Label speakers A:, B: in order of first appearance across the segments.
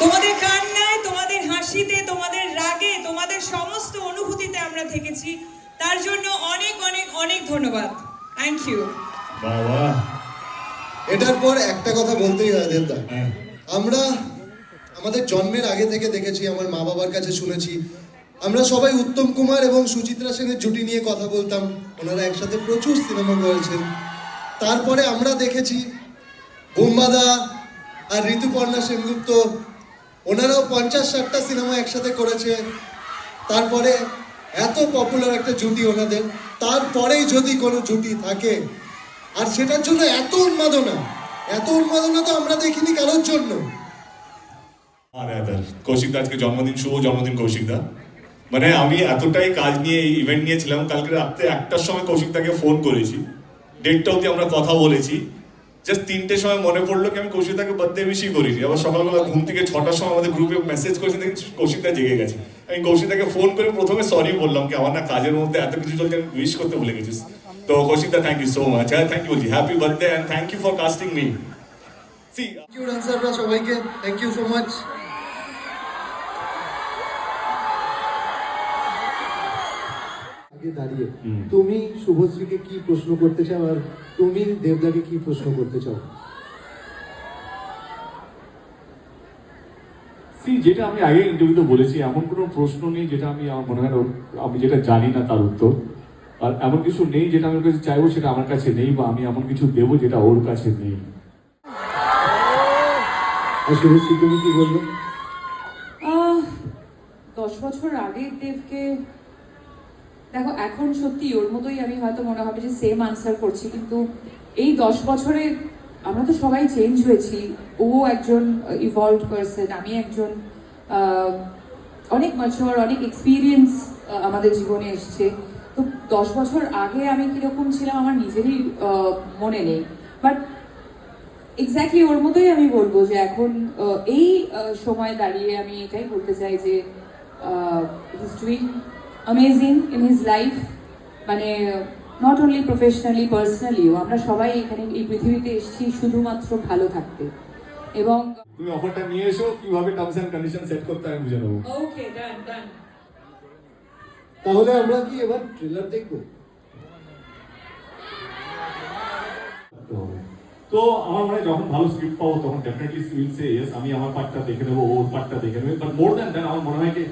A: তোমাদের কান্নায় তোমাদের হাসিতে তোমাদের রাগে তোমাদের সমস্ত অনুভূতিতে আমরা থেকেছি। তার জন্য অনেক অনেক অনেক ধন্যবাদ। থ্যাংক ইউ
B: বাবা।
C: এটার পর একটা কথা বলতেই হয় দেবদা।
B: হ্যাঁ।
C: আমরা আমাদের জন্মের আগে থেকে দেখেছি আমার মা বাবার কাছে শুনেছি। আমরা সবাই উত্তম কুমার এবং সুচিত্রা সেনের জুটি নিয়ে কথা বলতাম। ওনারা একসাথে প্রচুর সিনেমা করেছেন। তারপরে আমরা দেখেছি বোম্বাদা আর ঋতুপর্ণা সেনগুপ্ত ওনারাও পঞ্চাশ ষাটটা সিনেমা একসাথে করেছে। তারপরে এত পপুলার একটা জুটি ওনাদের। তারপরেই যদি কোনো জুটি থাকে, আর সেটার জন্য এত উন্মাদনা এত উন্মাদনা তো আমরা দেখিনি কারোর জন্য।
B: আর আদার কৌশিক দা আজকে জন্মদিন, শুভ জন্মদিন কৌশিক দা মানে আমি এতটাই কাজ নিয়ে ইভেন্ট নিয়েছিলাম, কালকে রাত্রে একটার সময় কৌশিক দাকে ফোন করেছি। ডেটটা অবধি আমরা কথা বলেছি। জাস্ট তিনটের সময় মনে পড়ল কি আমি কৌশিতাকে বার্থডে বেশি করিনি। আবার সকালবেলা ঘুম থেকে ছটার সময় আমাদের গ্রুপে মেসেজ করেছে, দেখি কৌশিক জেগে গেছে। আমি কৌশিতাকে ফোন করে প্রথমে সরি বললাম কি, আমার না কাজের মধ্যে এত কিছু চলছে, আমি উইশ করতে ভুলে গেছিস তো Koushik thank you so much হ্যাঁ থ্যাংক ইউ বলছি। Happy birthday and thank you for casting me see
C: thank you ডান্সাররা সবাইকে। থ্যাংক ইউ সো মাচ
D: দাঁড়িয়ে তুমি শুভশ্রীকে কি প্রশ্ন করতে চাও আর তুমি দেবদাকে কি প্রশ্ন করতে চাও?
E: সি যেটা আমি আগে ইন্টারভিউতে বলেছি এমন কোনো প্রশ্ন নেই যেটা আমি আমার মনে হয় ওর- আমি যেটা জানি না তার উত্তর। আর এমন কিছু নেই যেটা আমার কাছে চাইব সেটা আমার কাছে নেই বা আমি এমন কিছু দেবো যেটা ওর কাছে নেই।
D: শুভশ্রী তুমি কি বলবে
F: আহ, দশ বছর আগে দেবকে দেখো এখন সত্যি ওর মতোই আমি হয়তো মনে হবে যে সেম আনসার করছি কিন্তু এই দশ বছরে আমরা তো সবাই চেঞ্জ হয়েছি। ও একজন ইভলভ পার্সন আমি একজন আহ, অনেক ম্যাচিওর অনেক এক্সপিরিয়েন্স আমাদের জীবনে এসছে। তো দশ বছর আগে আমি কীরকম ছিলাম আমার নিজেরই মনে নেই। বাট এক্স্যাক্টলি ওর মতোই আমি বলব যে এখন এই সময় দাঁড়িয়ে আমি এটাই বলতে চাই যে doing amazing in his life মানে নট অনলি প্রফেশনালি পার্সোনালিও আমরা সবাই এখানে এই পৃথিবীতে এসেছি শুধুমাত্র ভালো থাকতে। এবং
E: তুমি অফারটা নিয়ে এসো কীভাবে টার্মস অ্যান্ড কন্ডিশন সেট করতে আমি বুঝে নেব।
A: ওকে ডান ডান
D: তাহলে আমরা কি এবার ট্রেলার দেখব।
E: তো আমার মনে যখন ভালো স্ক্রিপ্ট পাবো তখন ডেফিনেটলি উইল সে ইয়েস আমি আমার পার্টটা দেখে নেব ওর পার্টটা দেখে নেবে। বাট মোর দ্যান দ্যান আমার মনে হয় যে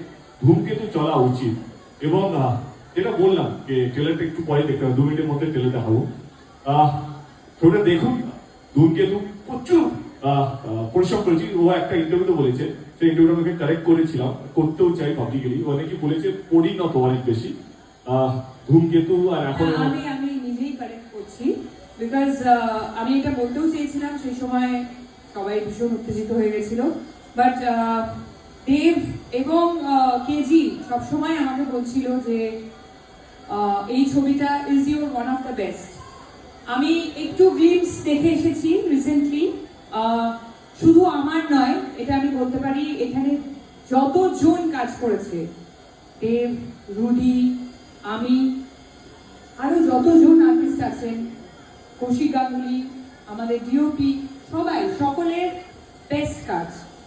E: ধূমকেতু চলা উচিত। এবং যেটা বললাম যে ট্রেলারটা একটু পরে দেখতে হবে দু মিনিটের মধ্যে ট্রেলার দেখাবো ছবিটা দেখুন ধূমকেতু প্রচুর পরিশ্রম করেছি। ও একটা ইন্টারভিউতে বলেছে সেই ইন্টারভিউটা আমাকে কারেক্ট করেছিলাম করতেও চাই পাবলিকলি অনেকে বলেছে পরিণত অনেক বেশি। ধূমকেতু আর এখন
F: আমি আমি নিজেই কারেক্ট করছি। বিকজ আমি এটা বলতেও চেয়েছিলাম সেই সময় সবাই ভীষণ উত্তেজিত হয়ে গেছিল। বাট দেব এবং কেজি সবসময় আমাকে বলছিল যে এই ছবিটা is your one of the best আমি একটু গ্লিমস দেখে এসেছি রিসেন্টলি শুধু আমার নয়, এটা আমি বলতে পারি এখানে যতজন কাজ করেছে, দেব রুডি আমি, আরও যতজন আর্টিস্ট আছেন, কৌশিক গাঙ্গুলি, আমাদের ডিওপি সবাই, সকলের বেস্ট কাজ।